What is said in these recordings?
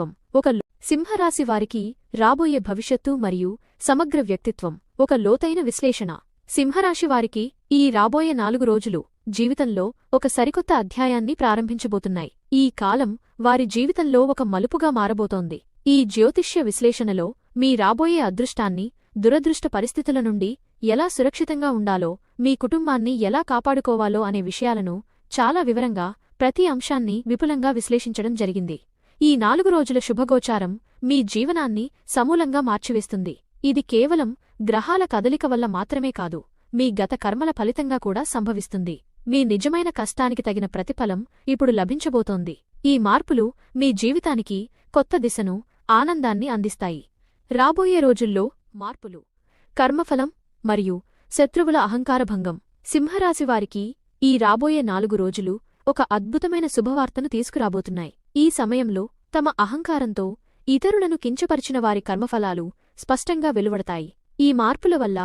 వ్యక్తిత్వం ఒక సింహరాశి వారికి రాబోయే భవిష్యత్తు మరియు సమగ్ర వ్యక్తిత్వం ఒక లోతైన విశ్లేషణ. సింహరాశి వారికి ఈ రాబోయే నాలుగు రోజులు జీవితంలో ఒక సరికొత్త అధ్యాయాన్ని ప్రారంభించబోతున్నాయి. ఈ కాలం వారి జీవితంలో ఒక మలుపుగా మారబోతోంది. ఈ జ్యోతిష్య విశ్లేషణలో మీ రాబోయే అదృష్టాన్ని దురదృష్ట పరిస్థితుల నుండి ఎలా సురక్షితంగా ఉండాలో మీ కుటుంబాన్ని ఎలా కాపాడుకోవాలో అనే విషయాలను చాలా వివరంగా ప్రతి అంశాన్ని విపులంగా విశ్లేషించడం జరిగింది. ఈ నాలుగు రోజుల శుభగోచారం మీ జీవనాన్ని సమూలంగా మార్చివేస్తుంది. ఇది కేవలం గ్రహాల కదలిక వల్ల మాత్రమే కాదు మీ గత కర్మల ఫలితంగా కూడా సంభవిస్తుంది. మీ నిజమైన కష్టానికి తగిన ప్రతిఫలం ఇప్పుడు లభించబోతోంది. ఈ మార్పులు మీ జీవితానికి కొత్త దిశను ఆనందాన్ని అందిస్తాయి. రాబోయే రోజుల్లో మార్పులు కర్మఫలం మరియు శత్రువుల అహంకారభంగం సింహరాశివారికి ఈ రాబోయే నాలుగు రోజులు ఒక అద్భుతమైన శుభవార్తను తీసుకురాబోతున్నాయి. ఈ సమయంలో తమ అహంకారంతో ఇతరులను కించపరిచిన వారి కర్మఫలాలు స్పష్టంగా వెలువడతాయి. ఈ మార్పుల వల్ల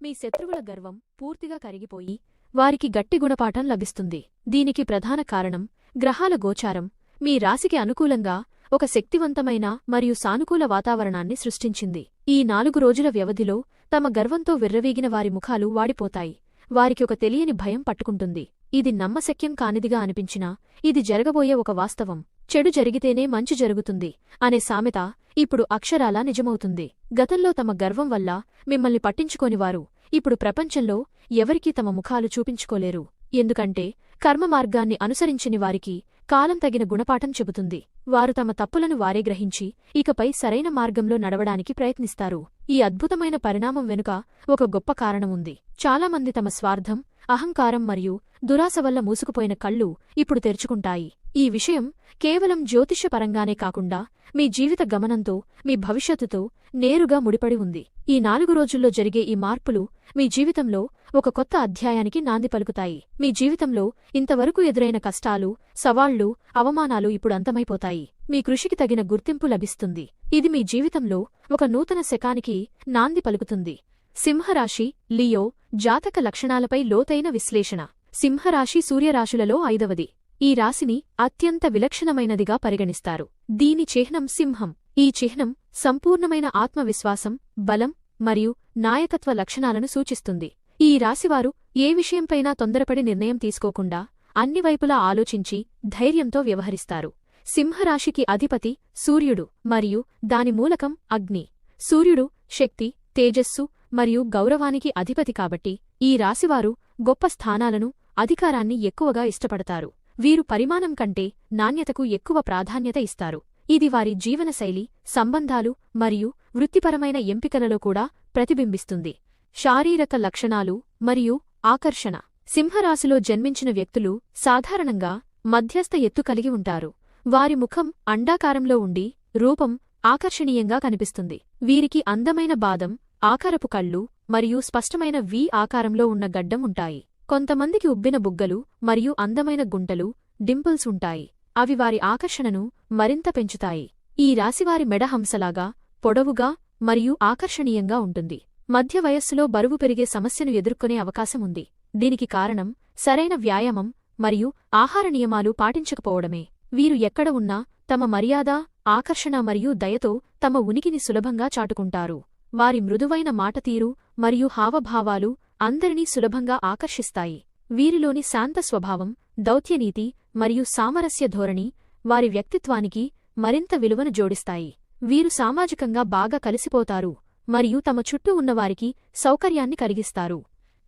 మీ శత్రువుల గర్వం పూర్తిగా కరిగిపోయి వారికి గట్టి గుణపాఠం లభిస్తుంది. దీనికి ప్రధాన కారణం గ్రహాల గోచారం. మీ రాశికి అనుకూలంగా ఒక శక్తివంతమైన మరియు సానుకూల వాతావరణాన్ని సృష్టించింది. ఈ నాలుగు రోజుల వ్యవధిలో తమ గర్వంతో విర్రవీగిన వారి ముఖాలు వాడిపోతాయి. వారికి ఒక తెలియని భయం పట్టుకుంటుంది. ఇది నమ్మశక్యం కానిదిగా అనిపించినా ఇది జరగబోయే ఒక వాస్తవం. చెడు జరిగితేనే మంచి జరుగుతుంది అనే సామెత ఇప్పుడు అక్షరాలా నిజమవుతుంది. గతంలో తమ గర్వం వల్ల మిమ్మల్ని పట్టించుకోనివారు ఇప్పుడు ప్రపంచంలో ఎవరికీ తమ ముఖాలు చూపించుకోలేరు. ఎందుకంటే కర్మమార్గాన్ని అనుసరించని వారికి కాలం తగిన గుణపాఠం చెబుతుంది. వారు తమ తప్పులను వారే గ్రహించి ఇకపై సరైన మార్గంలో నడవడానికి ప్రయత్నిస్తారు. ఈ అద్భుతమైన పరిణామం వెనుక ఒక గొప్ప కారణముంది చాలామంది తమ స్వార్థం అహంకారం మరియు దురాశ వల్ల మూసుకుపోయిన కళ్ళు ఇప్పుడు తెరుచుకుంటాయి. ఈ విషయం కేవలం జ్యోతిష్యపరంగానే కాకుండా మీ జీవిత గమనంతో మీ భవిష్యత్తుతో నేరుగా ముడిపడి ఉంది. ఈ నాలుగు రోజుల్లో జరిగే ఈ మార్పులు మీ జీవితంలో ఒక కొత్త అధ్యాయానికి నాంది పలుకుతాయి. మీ జీవితంలో ఇంతవరకు ఎదురైన కష్టాలు సవాళ్ళు అవమానాలు ఇప్పుడు అంతమైపోతాయి. మీ కృషికి తగిన గుర్తింపు లభిస్తుంది. ఇది మీ జీవితంలో ఒక నూతన శకానికి నాంది పలుకుతుంది. సింహరాశి లియో జాతక లక్షణాలపై లోతైన విశ్లేషణ. సింహరాశి సూర్యరాశులలో ఐదవది. ఈ రాశిని అత్యంత విలక్షణమైనదిగా పరిగణిస్తారు. దీని చిహ్నం సింహం. ఈ చిహ్నం సంపూర్ణమైన ఆత్మవిశ్వాసం బలం మరియు నాయకత్వ లక్షణాలను సూచిస్తుంది. ఈ రాశివారు ఏ విషయంపైనా తొందరపడి నిర్ణయం తీసుకోకుండా అన్ని వైపులా ఆలోచించి ధైర్యంతో వ్యవహరిస్తారు. సింహరాశికి అధిపతి సూర్యుడు మరియు దాని మూలకం అగ్ని. సూర్యుడు శక్తి తేజస్సు మరియు గౌరవానికి అధిపతి కాబట్టి ఈ రాశివారు గొప్ప స్థానాలను అధికారాన్ని ఎక్కువగా ఇష్టపడతారు. వీరు పరిమాణం కంటే నాణ్యతకు ఎక్కువ ప్రాధాన్యత ఇస్తారు. ఇది వారి జీవనశైలి సంబంధాలు మరియు వృత్తిపరమైన ఎంపికలలో కూడా ప్రతిబింబిస్తుంది. శారీరక లక్షణాలు మరియు ఆకర్షణ. సింహరాశిలో జన్మించిన వ్యక్తులు సాధారణంగా మధ్యస్థ ఎత్తు కలిగి ఉంటారు. వారి ముఖం అండాకారంలో ఉండి రూపం ఆకర్షణీయంగా కనిపిస్తుంది. వీరికి అందమైన బాదం ఆకారపు కళ్ళు మరియు స్పష్టమైన వి ఆకారంలో ఉన్న గడ్డం ఉంటాయి. కొంతమందికి ఉబ్బిన బుగ్గలు మరియు అందమైన గుంటలు డింపుల్స్ ఉంటాయి. అవి వారి ఆకర్షణను మరింత పెంచుతాయి. ఈ రాశివారి మెడ హంసలాగా పొడవుగా మరియు ఆకర్షణీయంగా ఉంటుంది. మధ్య వయస్సులో బరువు పెరిగే సమస్యను ఎదుర్కొనే అవకాశముంది దీనికి కారణం సరైన వ్యాయామం మరియు ఆహార నియమాలు పాటించకపోవడమే. వీరు ఎక్కడ ఉన్నా తమ మర్యాద ఆకర్షణ మరియు దయతో తమ ఉనికిని సులభంగా చాటుకుంటారు. వారి మృదువైన మాటతీరు మరియు హావభావాలు అందరినీ సులభంగా ఆకర్షిస్తాయి. వీరిలోని శాంత స్వభావం దౌత్యనీతి మరియు సామరస్య ధోరణి వారి వ్యక్తిత్వానికి మరింత విలువను జోడిస్తాయి. వీరు సామాజికంగా బాగా కలిసిపోతారు మరియు తమ చుట్టూ ఉన్నవారికి సౌకర్యాన్ని కలిగిస్తారు.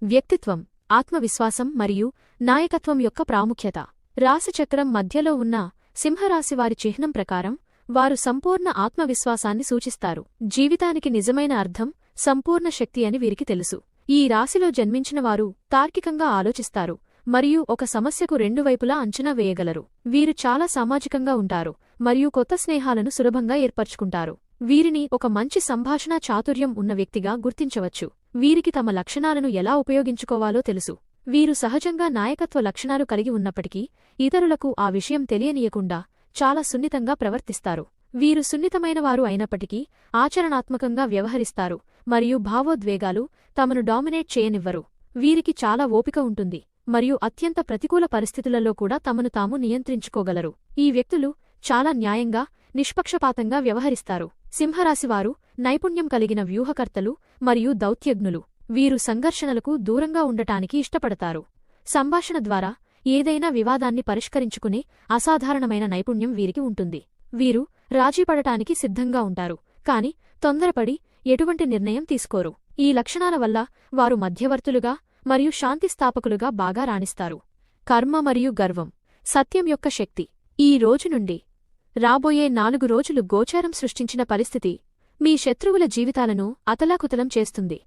వ్యక్తిత్వం ఆత్మవిశ్వాసం మరియు నాయకత్వం యొక్క ప్రాముఖ్యత. రాశిచక్రం మధ్యలో ఉన్న సింహరాశివారి చిహ్నం ప్రకారం వారు సంపూర్ణ ఆత్మవిశ్వాసాన్ని సూచిస్తారు. జీవితానికి నిజమైన అర్థం సంపూర్ణ శక్తి అని వీరికి తెలుసు. ఈ రాశిలో జన్మించిన వారు తార్కికంగా ఆలోచిస్తారు మరియు ఒక సమస్యకు రెండు వైపులా అంచనా వేయగలరు. వీరు చాలా సామాజికంగా ఉంటారు మరియు కొత్త స్నేహాలను సులభంగా ఏర్పరచుకుంటారు. వీరిని ఒక మంచి సంభాషణా చాతుర్యం ఉన్న వ్యక్తిగా గుర్తించవచ్చు. వీరికి తమ లక్షణాలను ఎలా ఉపయోగించుకోవాలో తెలుసు. వీరు సహజంగా నాయకత్వ లక్షణాలు కలిగి ఉన్నప్పటికీ ఇతరులకు ఆ విషయం తెలియనీయకుండా చాలా సున్నితంగా ప్రవర్తిస్తారు. వీరు సున్నితమైనవారు అయినప్పటికీ ఆచరణాత్మకంగా వ్యవహరిస్తారు మరియు భావోద్వేగాలు తమను డామినేట్ చేయనివ్వరు. వీరికి చాలా ఓపిక ఉంటుంది మరియు అత్యంత ప్రతికూల పరిస్థితులలో కూడా తమను తాము నియంత్రించుకోగలరు. ఈ వ్యక్తులు చాలా న్యాయంగా నిష్పక్షపాతంగా వ్యవహరిస్తారు. సింహరాశివారు నైపుణ్యం కలిగిన వ్యూహకర్తలు మరియు దౌత్యజ్ఞులు. వీరు సంఘర్షణలకు దూరంగా ఉండటానికి ఇష్టపడతారు. సంభాషణ ద్వారా ఏదైనా వివాదాన్ని పరిష్కరించుకునే అసాధారణమైన నైపుణ్యం వీరికి ఉంటుంది. వీరు రాజీపడటానికి సిద్ధంగా ఉంటారు. కాని తొందరపడి ఎటువంటి నిర్ణయం తీసుకోరు. ఈ లక్షణాల వల్ల వారు మధ్యవర్తులుగా మరియు శాంతిస్థాపకులుగా బాగా రాణిస్తారు. కర్మ మరియు గర్వం సత్యం యొక్క శక్తి. ఈ రోజు నుండి రాబోయే నాలుగు రోజులు గోచారం సృష్టించిన పరిస్థితి మీ శత్రువుల జీవితాలను అతలాకుతలం చేస్తుంది.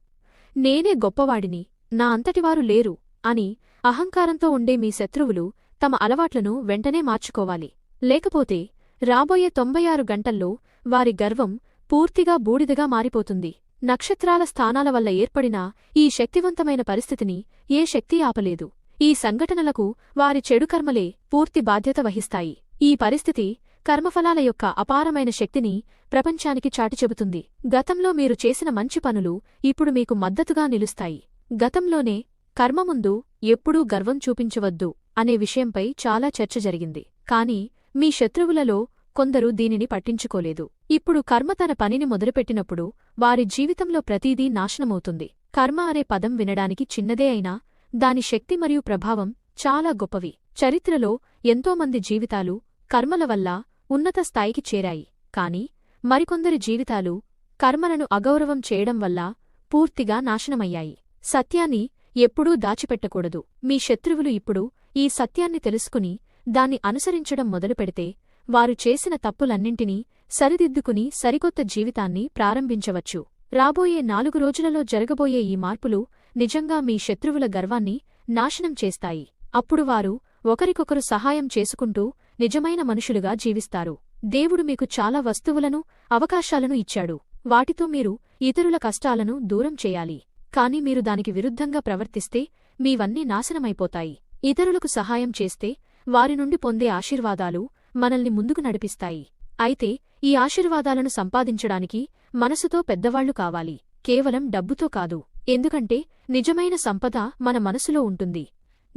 నేనే గొప్పవాడిని నా అంతటివారు లేరు అని అహంకారంతో ఉండే మీ శత్రువులు తమ అలవాట్లను వెంటనే మార్చుకోవాలి. లేకపోతే రాబోయే తొంభై ఆరు గంటల్లో వారి గర్వం పూర్తిగా బూడిదగా మారిపోతుంది. నక్షత్రాల స్థానాల వల్ల ఏర్పడిన ఈ శక్తివంతమైన పరిస్థితిని ఏ శక్తి ఆపలేదు. ఈ సంఘటనలకు వారి చెడు కర్మలే పూర్తి బాధ్యత వహిస్తాయి. ఈ పరిస్థితి కర్మఫలాల యొక్క అపారమైన శక్తిని ప్రపంచానికి చాటిచెబుతుంది. గతంలో మీరు చేసిన మంచి పనులు ఇప్పుడు మీకు మద్దతుగా నిలుస్తాయి. గతంలోనే కర్మ ముందు ఎప్పుడూ గర్వం చూపించవద్దు అనే విషయంపై చాలా చర్చ జరిగింది. కాని మీ శత్రువులలో కొందరు దీనిని పట్టించుకోలేదు. ఇప్పుడు కర్మ తన పనిని మొదలుపెట్టినప్పుడు వారి జీవితంలో ప్రతీదీ నాశనమవుతుంది. కర్మ అనే పదం వినడానికి చిన్నదే అయినా దాని శక్తి మరియు ప్రభావం చాలా గొప్పవి. చరిత్రలో ఎంతోమంది జీవితాలు కర్మల వల్ల ఉన్నత స్థాయికి చేరాయి. కాని మరికొందరి జీవితాలు కర్మలను అగౌరవం చేయడం వల్ల పూర్తిగా నాశనమయ్యాయి. సత్యాన్ని ఎప్పుడూ దాచిపెట్టకూడదు. మీ శత్రువులు ఇప్పుడు ఈ సత్యాన్ని తెలుసుకుని దాన్ని అనుసరించడం మొదలుపెడితే వారు చేసిన తప్పులన్నింటినీ సరిదిద్దుకుని సరికొత్త జీవితాన్ని ప్రారంభించవచ్చు. రాబోయే నాలుగు రోజులలో జరగబోయే ఈ మార్పులు నిజంగా మీ శత్రువుల గర్వాన్ని నాశనం చేస్తాయి. అప్పుడు వారు ఒకరికొకరు సహాయం చేసుకుంటూ నిజమైన మనుషులుగా జీవిస్తారు. దేవుడు మీకు చాలా వస్తువులను అవకాశాలను ఇచ్చాడు. వాటితో మీరు ఇతరుల కష్టాలను దూరం చేయాలి. కాని మీరు దానికి విరుద్ధంగా ప్రవర్తిస్తే మీవన్నీ నాశనమైపోతాయి. ఇతరులకు సహాయం చేస్తే వారి నుండి పొందే ఆశీర్వాదాలు మనల్ని ముందుకు నడిపిస్తాయి. అయితే ఈ ఆశీర్వాదాలను సంపాదించడానికి మనసుతో పెద్దవాళ్ళు కావాలి. కేవలం డబ్బుతో కాదు. ఎందుకంటే నిజమైన సంపద మన మనసులో ఉంటుంది.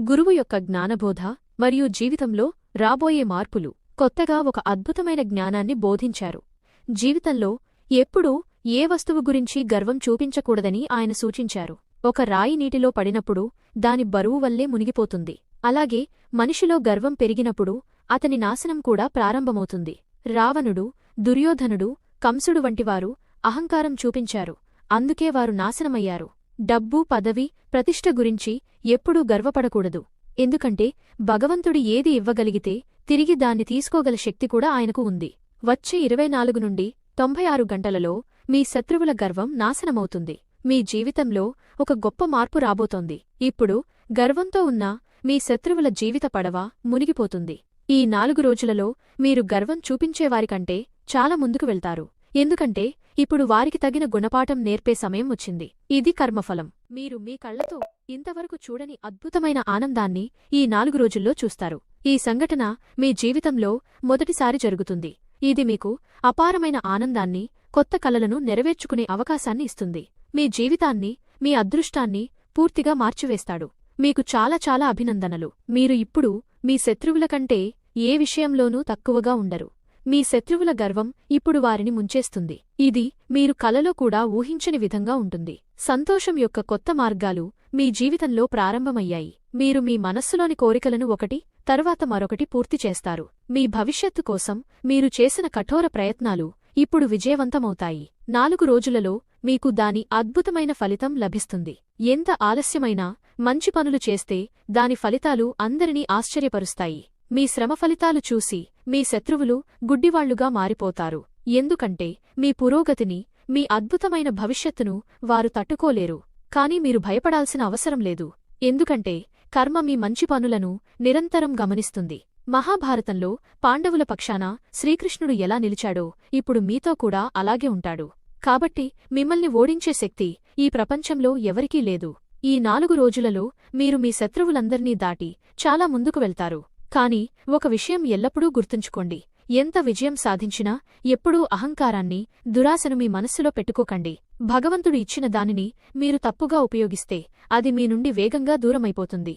గురువు యొక్క జ్ఞానబోధ మరియు జీవితంలో రాబోయే మార్పులు కొత్తగా ఒక అద్భుతమైన జ్ఞానాన్ని బోధించారు. జీవితంలో ఎప్పుడూ ఏ వస్తువు గురించి గర్వం చూపించకూడదని ఆయన సూచించారు. ఒక రాయి నీటిలో పడినప్పుడు దాని బరువు వల్లే మునిగిపోతుంది. అలాగే మనిషిలో గర్వం పెరిగినప్పుడు అతని నాశనం కూడా ప్రారంభమవుతుంది. రావణుడు దుర్యోధనుడు కంసుడు వంటివారు అహంకారం చూపించారు. అందుకే వారు నాశనమయ్యారు. డబ్బు పదవి ప్రతిష్ఠ గురించి ఎప్పుడూ గర్వపడకూడదు. ఎందుకంటే భగవంతుడి ఏది ఇవ్వగలిగితే తిరిగి దాన్ని తీసుకోగల శక్తి కూడా ఆయనకు ఉంది. వచ్చే ఇరవై నాలుగు నుండి తొంభై ఆరు గంటలలో మీ శత్రువుల గర్వం నాశనమవుతుంది. మీ జీవితంలో ఒక గొప్ప మార్పు రాబోతోంది. ఇప్పుడు గర్వంతో ఉన్న మీ శత్రువుల జీవిత పడవ మునిగిపోతుంది. ఈ నాలుగు రోజులలో మీరు గర్వం చూపించేవారికంటే చాలా ముందుకు వెళ్తారు. ఎందుకంటే ఇప్పుడు వారికి తగిన గుణపాఠం నేర్పే సమయం వచ్చింది. ఇది కర్మఫలం. మీరు మీ కళ్ళతో ఇంతవరకు చూడని అద్భుతమైన ఆనందాన్ని ఈ నాలుగు రోజుల్లో చూస్తారు. ఈ సంఘటన మీ జీవితంలో మొదటిసారి జరుగుతుంది. ఇది మీకు అపారమైన ఆనందాన్ని కొత్త కలలను నెరవేర్చుకునే అవకాశాన్ని ఇస్తుంది. మీ జీవితాన్ని మీ అదృష్టాన్ని పూర్తిగా మార్చివేస్తాడు. మీకు చాలా చాలా అభినందనలు. మీరు ఇప్పుడు మీ శత్రువుల కంటే ఏ విషయంలోనూ తక్కువగా ఉండరు. మీ శత్రువుల గర్వం ఇప్పుడు వారిని ముంచేస్తుంది. ఇది మీరు కలలో కూడా ఊహించని విధంగా ఉంటుంది. సంతోషం యొక్క కొత్త మార్గాలు మీ జీవితంలో ప్రారంభమయ్యాయి. మీరు మీ మనస్సులోని కోరికలను ఒకటి తరువాత మరొకటి పూర్తి చేస్తారు. మీ భవిష్యత్తు కోసం మీరు చేసిన కఠోర ప్రయత్నాలు ఇప్పుడు విజయవంతమవుతాయి. నాలుగు రోజులలో మీకు దాని అద్భుతమైన ఫలితం లభిస్తుంది. ఎంత ఆలస్యమైనా మంచి పనులు చేస్తే దాని ఫలితాలు అందరినీ ఆశ్చర్యపరుస్తాయి. మీ శ్రమ ఫలితాలు చూసి మీ శత్రువులు గుడ్డివాళ్ళుగా మారిపోతారు. ఎందుకంటే మీ పురోగతిని మీ అద్భుతమైన భవిష్యత్తును వారు తట్టుకోలేరు. కాని మీరు భయపడాల్సిన అవసరం లేదు. ఎందుకంటే కర్మ మీ మంచి పనులను నిరంతరం గమనిస్తుంది. మహాభారతంలో పాండవుల పక్షాన శ్రీకృష్ణుడు ఎలా నిలిచాడో ఇప్పుడు మీతో కూడా అలాగే ఉంటాడు. కాబట్టి మిమ్మల్ని ఓడించే శక్తి ఈ ప్రపంచంలో ఎవరికీ లేదు. ఈ నాలుగు రోజులలో మీరు మీ శత్రువులందర్నీ దాటి చాలా ముందుకు వెళ్తారు. కాని ఒక విషయం ఎల్లప్పుడూ గుర్తుంచుకోండి. ఎంత విజయం సాధించినా ఎప్పుడూ అహంకారాన్ని దురాశను మీ మనస్సులో పెట్టుకోకండి. భగవంతుడు ఇచ్చిన దానిని మీరు తప్పుగా ఉపయోగిస్తే అది మీ నుండి వేగంగా దూరమైపోతుంది.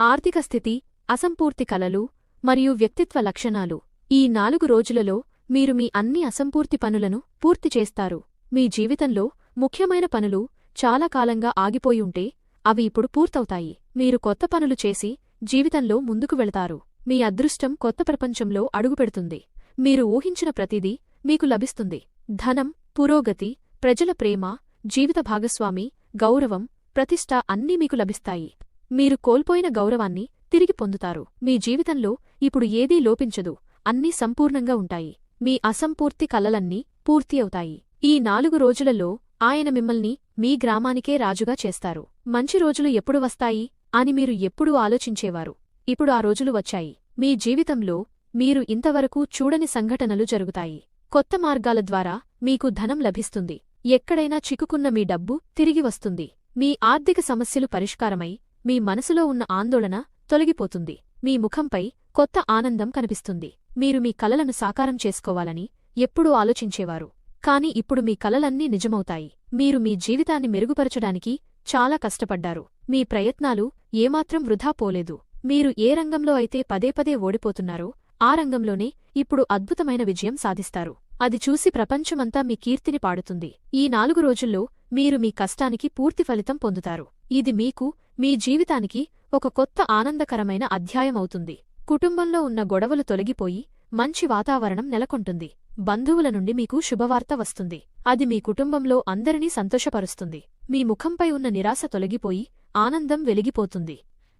ఆర్థిక స్థితి అసంపూర్తి కలలు మరియు వ్యక్తిత్వ లక్షణాలు ఈ నాలుగు రోజులలో మీరు మీ అన్ని అసంపూర్తి పనులను పూర్తి చేస్తారు. మీ జీవితంలో ముఖ్యమైన పనులు చాలా కాలంగా ఆగిపోయి ఉంటే అవి ఇప్పుడు పూర్తవుతాయి. మీరు కొత్త పనులు చేసి జీవితంలో ముందుకు వెళతారు. మీ అదృష్టం కొత్త ప్రపంచంలో అడుగుపెడుతుంది. మీరు ఊహించిన ప్రతిదీ మీకు లభిస్తుంది. ధనం పురోగతి ప్రజల ప్రేమ జీవిత భాగస్వామి గౌరవం ప్రతిష్ట అన్నీ మీకు లభిస్తాయి. మీరు కోల్పోయిన గౌరవాన్ని తిరిగి పొందుతారు. మీ జీవితంలో ఇప్పుడు ఏదీ లోపించదు. అన్నీ సంపూర్ణంగా ఉంటాయి. మీ అసంపూర్తి కలలన్నీ పూర్తి అవుతాయి. ఈ నాలుగు రోజులలో ఆయన మిమ్మల్ని మీ గ్రామానికే రాజుగా చేస్తారు. మంచి రోజులు ఎప్పుడు వస్తాయి అని మీరు ఎప్పుడూ ఆలోచించేవారు. ఇప్పుడు ఆ రోజులు వచ్చాయి. మీ జీవితంలో మీరు ఇంతవరకు చూడని సంఘటనలు జరుగుతాయి. కొత్త మార్గాల ద్వారా మీకు ధనం లభిస్తుంది. ఎక్కడైనా చిక్కుకున్న మీ డబ్బు తిరిగి వస్తుంది. మీ ఆర్థిక సమస్యలు పరిష్కారమై మీ మనసులో ఉన్న ఆందోళన తొలగిపోతుంది. మీ ముఖంపై కొత్త ఆనందం కనిపిస్తుంది. మీరు మీ కలలను సాకారం చేసుకోవాలని ఎప్పుడూ ఆలోచించేవారు. కాని ఇప్పుడు మీ కలలన్నీ నిజమవుతాయి. మీరు మీ జీవితాన్ని మెరుగుపరచడానికి చాలా కష్టపడ్డారు. మీ ప్రయత్నాలు ఏమాత్రం వృధా పోలేదు. మీరు ఏ రంగంలో అయితే పదే పదే ఓడిపోతున్నారో ఆ రంగంలోనే ఇప్పుడు అద్భుతమైన విజయం సాధిస్తారు. అది చూసి ప్రపంచమంతా మీ కీర్తిని పాడుతుంది. ఈ నాలుగు రోజుల్లో మీరు మీ కష్టానికి పూర్తి ఫలితం పొందుతారు. ఇది మీకు మీ జీవితానికి ఒక కొత్త ఆనందకరమైన అధ్యాయం అవుతుంది కుటుంబంలో ఉన్న గొడవలు తొలగిపోయి మంచి వాతావరణం నెలకొంటుంది. బంధువుల నుండి మీకు శుభవార్త వస్తుంది. అది మీ కుటుంబంలో అందరినీ సంతోషపరుస్తుంది. మీ ముఖంపై ఉన్న నిరాశ తొలగిపోయి ఆనందం వెలిగిపోతుంది.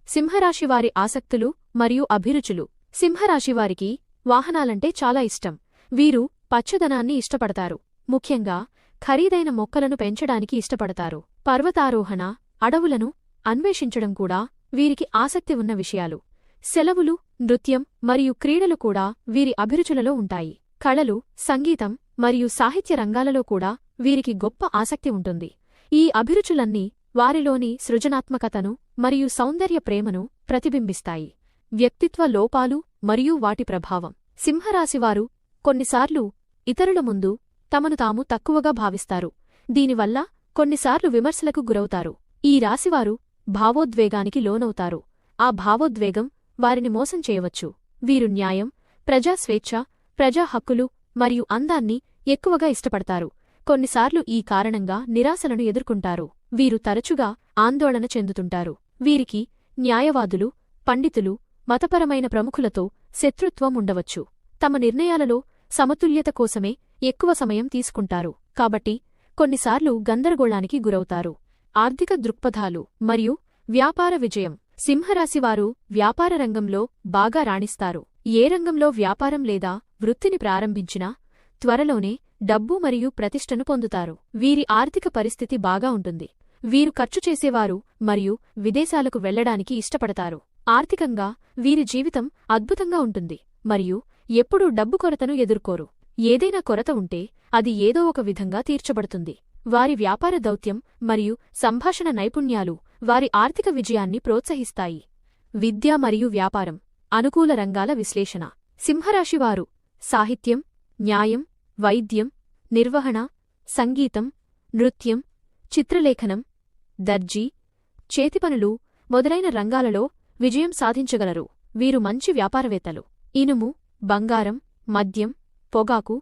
సింహరాశివారి ఆసక్తులు మరియు అభిరుచులు. సింహరాశివారికి వాహనాలంటే చాలా ఇష్టం. వీరు పచ్చదనాన్ని ఇష్టపడతారు. ముఖ్యంగా ఖరీదైన మొక్కలను పెంచడానికి ఇష్టపడతారు. పర్వతారోహణ అడవులను అన్వేషించడం కూడా వీరికి ఆసక్తి ఉన్న విషయాలు. సెలవులు నృత్యం మరియు క్రీడలు కూడా వీరి అభిరుచులలో ఉంటాయి. కళలు సంగీతం మరియు సాహిత్య రంగాలలో కూడా వీరికి గొప్ప ఆసక్తి ఉంటుంది. ఈ అభిరుచులన్నీ వారిలోని సృజనాత్మకతను మరియు సౌందర్య ప్రేమను ప్రతిబింబిస్తాయి. వ్యక్తిత్వ లోపాలు మరియు వాటి ప్రభావం. సింహరాశివారు కొన్నిసార్లు ఇతరుల ముందు తమను తాము తక్కువగా భావిస్తారు. దీనివల్ల కొన్నిసార్లు విమర్శలకు గురవుతారు. ఈ రాశివారు భావోద్వేగానికి లోనవుతారు. ఆ భావోద్వేగం వారిని మోసం చేయవచ్చు. వీరు న్యాయం ప్రజాస్వేచ్ఛ ప్రజా హక్కులు మరియు అందాన్ని ఎక్కువగా ఇష్టపడతారు. కొన్నిసార్లు ఈ కారణంగా నిరాశలను ఎదుర్కొంటారు. వీరు తరచుగా ఆందోళన చెందుతుంటారు. వీరికి న్యాయవాదులు పండితులు మతపరమైన ప్రముఖులతో శత్రుత్వం ఉండవచ్చు. తమ నిర్ణయాలలో సమతుల్యత కోసమే ఎక్కువ సమయం తీసుకుంటారు. కాబట్టి కొన్నిసార్లు గందరగోళానికి గురవుతారు. ఆర్థిక దృక్పథాలు మరియు వ్యాపార విజయం. సింహరాశివారు వ్యాపార రంగంలో బాగా రాణిస్తారు. ఏ రంగంలో వ్యాపారం లేదా వృత్తిని ప్రారంభించినా త్వరలోనే డబ్బు మరియు ప్రతిష్టను పొందుతారు. వీరి ఆర్థిక పరిస్థితి బాగా ఉంటుంది. వీరు ఖర్చు చేసేవారు మరియు విదేశాలకు వెళ్ళడానికి ఇష్టపడతారు. ఆర్థికంగా వీరి జీవితం అద్భుతంగా ఉంటుంది మరియు ఎప్పుడూ డబ్బు కొరతను ఎదుర్కోరు. ఏదైనా కొరత ఉంటే అది ఏదో ఒక విధంగా తీర్చబడుతుంది. వారి వ్యాపార దౌత్యం మరియు సంభాషణ నైపుణ్యాలు వారి ఆర్థిక విజయాన్ని ప్రోత్సహిస్తాయి. విద్య మరియు వ్యాపారం అనుకూల రంగాల విశ్లేషణ. సింహరాశివారు సాహిత్యం న్యాయం వైద్యం నిర్వహణ సంగీతం నృత్యం చిత్రలేఖనం దర్జీ చేతిపనులు మొదలైన రంగాలలో విజయం సాధించగలరు. వీరు మంచి వ్యాపారవేత్తలు. ఇనుము బంగారం మద్యం పొగాకు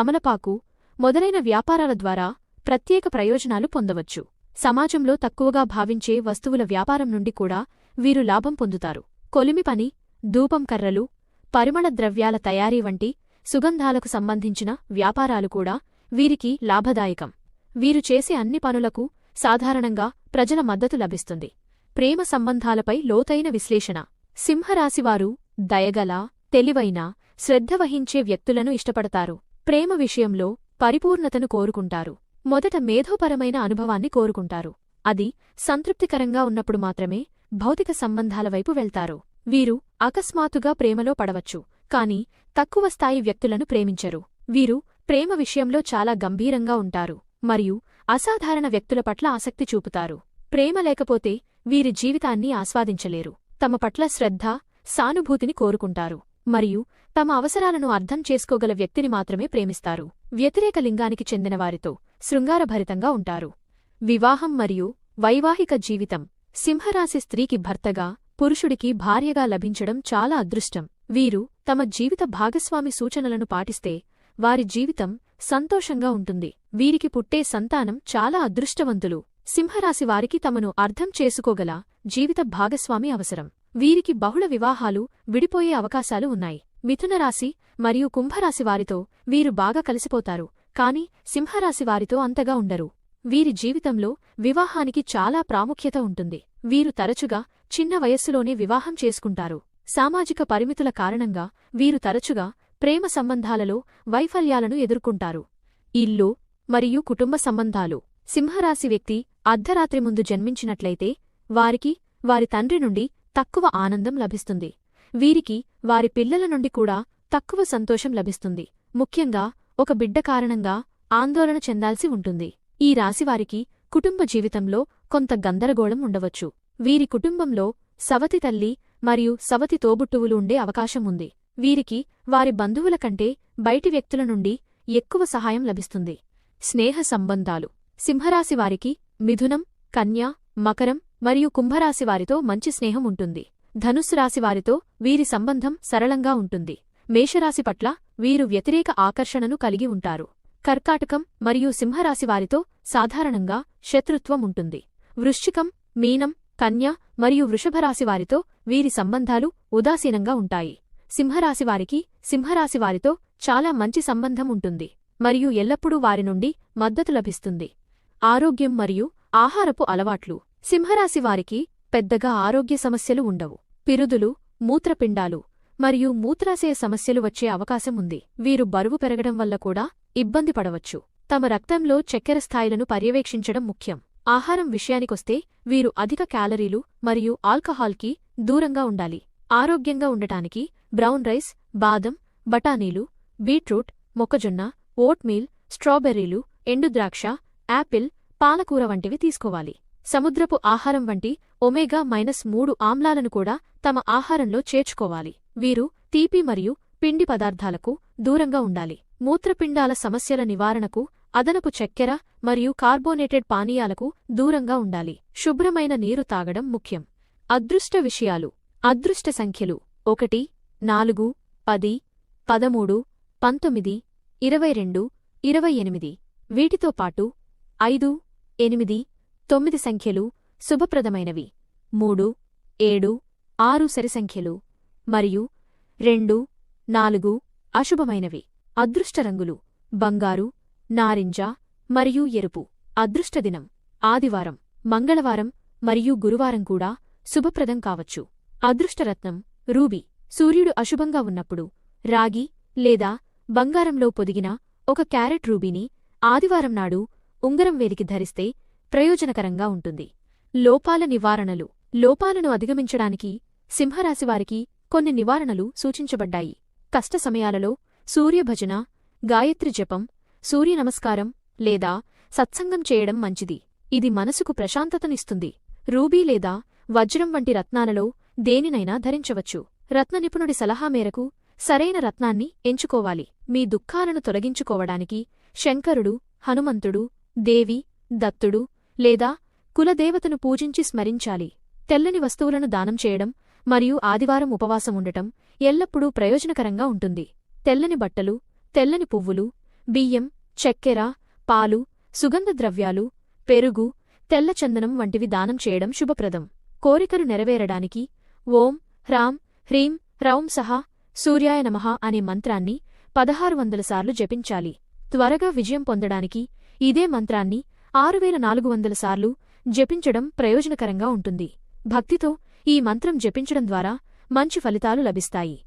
తమలపాకు మొదలైన వ్యాపారాల ద్వారా ప్రత్యేక ప్రయోజనాలు పొందవచ్చు. సమాజంలో తక్కువగా భావించే వస్తువుల వ్యాపారం నుండి కూడా వీరు లాభం పొందుతారు. కొలిమి పని ధూపం కర్రలు పరిమళ ద్రవ్యాల తయారీ వంటి సుగంధాలకు సంబంధించిన వ్యాపారాలు కూడా వీరికి లాభదాయకం. వీరు చేసే అన్ని పనులకు సాధారణంగా ప్రజల మద్దతు లభిస్తుంది. ప్రేమ సంబంధాలపై లోతైన విశ్లేషణ. సింహరాశివారు దయగల తెలివైన శ్రద్ధ వహించే వ్యక్తులను ఇష్టపడతారు. ప్రేమ విషయంలో పరిపూర్ణతను కోరుకుంటారు. మొదట మేధోపరమైన అనుభవాన్ని కోరుకుంటారు. అది సంతృప్తికరంగా ఉన్నప్పుడు మాత్రమే భౌతిక సంబంధాల వైపు వెళ్తారు. వీరు అకస్మాత్తుగా ప్రేమలో పడవచ్చు కాని తక్కువ స్థాయి వ్యక్తులను ప్రేమించరు. వీరు ప్రేమ విషయంలో చాలా గంభీరంగా ఉంటారు మరియు అసాధారణ వ్యక్తుల పట్ల ఆసక్తి చూపుతారు. ప్రేమ లేకపోతే వీరి జీవితాన్ని ఆస్వాదించలేరు. తమ పట్ల శ్రద్ధ సానుభూతిని కోరుకుంటారు మరియు తమ అవసరాలను అర్థం చేసుకోగల వ్యక్తిని మాత్రమే ప్రేమిస్తారు. వ్యతిరేక లింగానికి చెందినవారితో శృంగారభరితంగా ఉంటారు. వివాహం మరియు వైవాహిక జీవితం సింహరాశి స్త్రీకి భర్తగా పురుషుడికి భార్యగా లభించడం చాలా అదృష్టం. వీరు తమ జీవిత భాగస్వామి సూచనలను పాటిస్తే వారి జీవితం సంతోషంగా ఉంటుంది. వీరికి పుట్టే సంతానం చాలా అదృష్టవంతులు. సింహరాశి వారికి తమను అర్థం చేసుకోగల జీవిత భాగస్వామి అవసరం. వీరికి బహుళ వివాహాలు విడిపోయే అవకాశాలు ఉన్నాయి. మిథునరాశి మరియు కుంభరాశి వారితో వీరు బాగా కలిసిపోతారు కాని సింహరాశి వారితో అంతగా ఉండరు. వీరి జీవితంలో వివాహానికి చాలా ప్రాముఖ్యత ఉంటుంది. వీరు తరచుగా చిన్న వయస్సులోనే వివాహం చేసుకుంటారు. సామాజిక పరిమితుల కారణంగా వీరు తరచుగా ప్రేమ సంబంధాలలో వైఫల్యాలను ఎదుర్కొంటారు. ఇల్లు మరియు కుటుంబ సంబంధాలు. సింహరాశి వ్యక్తి అర్ధరాత్రి ముందు జన్మించినట్లయితే వారికి వారి తండ్రి నుండి తక్కువ ఆనందం లభిస్తుంది. వీరికి వారి పిల్లల నుండి కూడా తక్కువ సంతోషం లభిస్తుంది. ముఖ్యంగా ఒక బిడ్డ కారణంగా ఆందోళన చెందాల్సి ఉంటుంది. ఈ రాశివారికి కుటుంబ జీవితంలో కొంత గందరగోళం ఉండవచ్చు. వీరి కుటుంబంలో సవతి తల్లి మరియు సవతి తోబుట్టువులు ఉండే అవకాశం ఉంది. వీరికి వారి బంధువుల కంటే బయటి వ్యక్తుల నుండి ఎక్కువ సహాయం లభిస్తుంది. స్నేహ సంబంధాలు. సింహరాశివారికి మిథునం కన్య మకరం మరియు కుంభరాశివారితో మంచి స్నేహం ఉంటుంది. ధనుస్సురాశివారితో వీరి సంబంధం సరళంగా ఉంటుంది. మేషరాశి పట్ల వీరు వ్యతిరేక ఆకర్షణను కలిగి ఉంటారు. కర్కాటకం మరియు సింహరాశివారితో సాధారణంగా శత్రుత్వం ఉంటుంది. వృశ్చికం మీనం కన్య మరియు వృషభరాశివారితో వీరి సంబంధాలు ఉదాసీనంగా ఉంటాయి. సింహరాశివారికి సింహరాశివారితో చాలా మంచి సంబంధం ఉంటుంది మరియు ఎల్లప్పుడూ వారి నుండి మద్దతు లభిస్తుంది. ఆరోగ్యం మరియు ఆహారపు అలవాట్లు. సింహరాశివారికి పెద్దగా ఆరోగ్య సమస్యలు ఉండవు. పిరుదులు మూత్రపిండాలు మరియు మూత్రాశయ సమస్యలు వచ్చే అవకాశం ఉంది. వీరు బరువు పెరగడం వల్ల కూడా ఇబ్బంది పడవచ్చు. తమ రక్తంలో చక్కెర స్థాయిలను పర్యవేక్షించడం ముఖ్యం. ఆహారం విషయానికొస్తే వీరు అధిక క్యాలరీలు మరియు ఆల్కహాల్కి దూరంగా ఉండాలి. ఆరోగ్యంగా ఉండటానికి బ్రౌన్ రైస్ బాదం బఠానీలు బీట్రూట్ మొక్కజొన్న ఓట్మీల్ స్ట్రాబెర్రీలు ఎండుద్రాక్ష యాపిల్ పాలకూర వంటివి తీసుకోవాలి. సముద్రపు ఆహారం వంటి ఒమేగా మైనస్ మూడు ఆమ్లాలను కూడా తమ ఆహారంలో చేర్చుకోవాలి. వీరు తీపి మరియు పిండి పదార్థాలకు దూరంగా ఉండాలి. మూత్రపిండాల సమస్యల నివారణకు అదనపు చక్కెర మరియు కార్బోనేటెడ్ పానీయాలకు దూరంగా ఉండాలి. శుభ్రమైన నీరు తాగడం ముఖ్యం. అదృష్ట విషయాలు. అదృష్ట సంఖ్యలు. ఒకటి నాలుగు పది పదమూడు పంతొమ్మిది ఇరవై రెండు ఇరవై ఎనిమిది. వీటితో పాటు ఐదు ఎనిమిది తొమ్మిది సంఖ్యలు శుభప్రదమైనవి. మూడు ఏడు ఆరు సరిసంఖ్యలు మరియు రెండు నాలుగు అశుభమైనవి. అదృష్ట రంగులు. బంగారు నారింజ మరియు ఎరుపు. అదృష్టదినం. ఆదివారం మంగళవారం మరియు గురువారం కూడా శుభప్రదం కావచ్చు. అదృష్టరత్నం రూబీ. సూర్యుడు అశుభంగా ఉన్నప్పుడు రాగి లేదా బంగారంలో పొదిగిన ఒక క్యారెట్ రూబీని ఆదివారం నాడు ఉంగరం వేలికి ధరిస్తే ప్రయోజనకరంగా ఉంటుంది. లోపాల నివారణలు. లోపాలను అధిగమించడానికి సింహరాశివారికి కొన్ని నివారణలు సూచించబడ్డాయి. కష్ట సమయాలలో సూర్యభజన గాయత్రి జపం సూర్యనమస్కారం లేదా సత్సంగం చేయడం మంచిది. ఇది మనసుకు ప్రశాంతతనిస్తుంది. రూబీ లేదా వజ్రం వంటి రత్నాలలో దేనినైనా ధరించవచ్చు. రత్న నిపుణుడి సలహా మేరకు సరైన రత్నాన్ని ఎంచుకోవాలి. మీ దుఃఖాలను తొలగించుకోవడానికి శంకరుడు హనుమంతుడు దేవి దత్తుడు లేదా కులదేవతను పూజించి స్మరించాలి. తెల్లని వస్తువులను దానం చేయడం మరియు ఆదివారం ఉపవాసం ఉండటం ఎల్లప్పుడూ ప్రయోజనకరంగా ఉంటుంది. తెల్లని బట్టలు తెల్లని పువ్వులు బియ్యం చక్కెర పాలు సుగంధ ద్రవ్యాలు పెరుగు తెల్లచందనం వంటివి దానం చేయడం శుభప్రదం. కోరికలు నెరవేరడానికి ఓం హ్రాం హ్రీం రౌం సహా సూర్యాయ నమః అనే మంత్రాన్ని పదహారు వందల సార్లు జపించాలి. త్వరగా విజయం పొందడానికి ఇదే మంత్రాన్ని ఆరు వేల నాలుగు వందల సార్లు జపించడం ప్రయోజనకరంగా ఉంటుంది. భక్తితో ఈ మంత్రం జపించడం ద్వారా మంచి ఫలితాలు లభిస్తాయి.